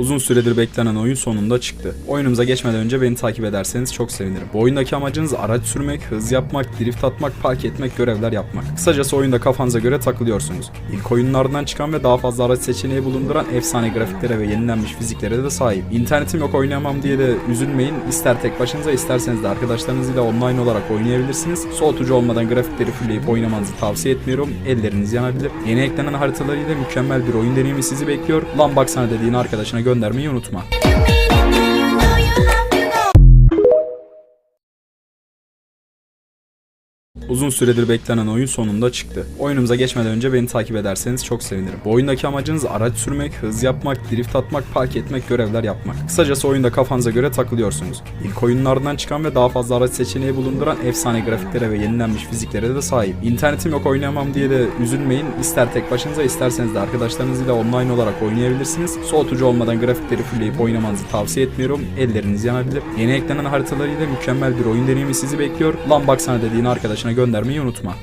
Uzun süredir beklenen oyun sonunda çıktı. Oyunumuza geçmeden önce beni takip ederseniz çok sevinirim. Bu oyundaki amacınız araç sürmek, hız yapmak, drift atmak, park etmek, görevler yapmak. Kısacası oyunda kafanıza göre takılıyorsunuz. İlk oyunlardan çıkan ve daha fazla araç seçeneği bulunduran efsane grafiklere ve yenilenmiş fiziklere de sahip. İnternetim yok oynayamam diye de üzülmeyin. İster tek başınıza isterseniz de arkadaşlarınızla online olarak oynayabilirsiniz. Soğutucu olmadan grafikleri fullleyip oynamanızı tavsiye etmiyorum. Elleriniz yanabilir. Yeni eklenen haritalarıyla mükemmel bir oyun deneyimi sizi bekliyor. Lan baksana dediğin arkadaşına göndermeyi unutma. Uzun süredir beklenen oyun sonunda çıktı. Oyunumuza geçmeden önce beni takip ederseniz çok sevinirim. Bu oyundaki amacınız araç sürmek, hız yapmak, drift atmak, park etmek, görevler yapmak. Kısacası oyunda kafanıza göre takılıyorsunuz. İlk oyunlardan çıkan ve daha fazla araç seçeneği bulunduran efsane grafiklere ve yenilenmiş fiziklere de sahip. İnternetim yok oynayamam diye de üzülmeyin. İster tek başınıza isterseniz de arkadaşlarınızla online olarak oynayabilirsiniz. Soğutucu olmadan grafikleri fullleyip oynamanızı tavsiye etmiyorum. Elleriniz yanabilir. Yeni eklenen haritalarıyla mükemmel bir oyun deneyimi sizi bekliyor. Lan baksana dediğin arkadaşına göndermeyi unutma.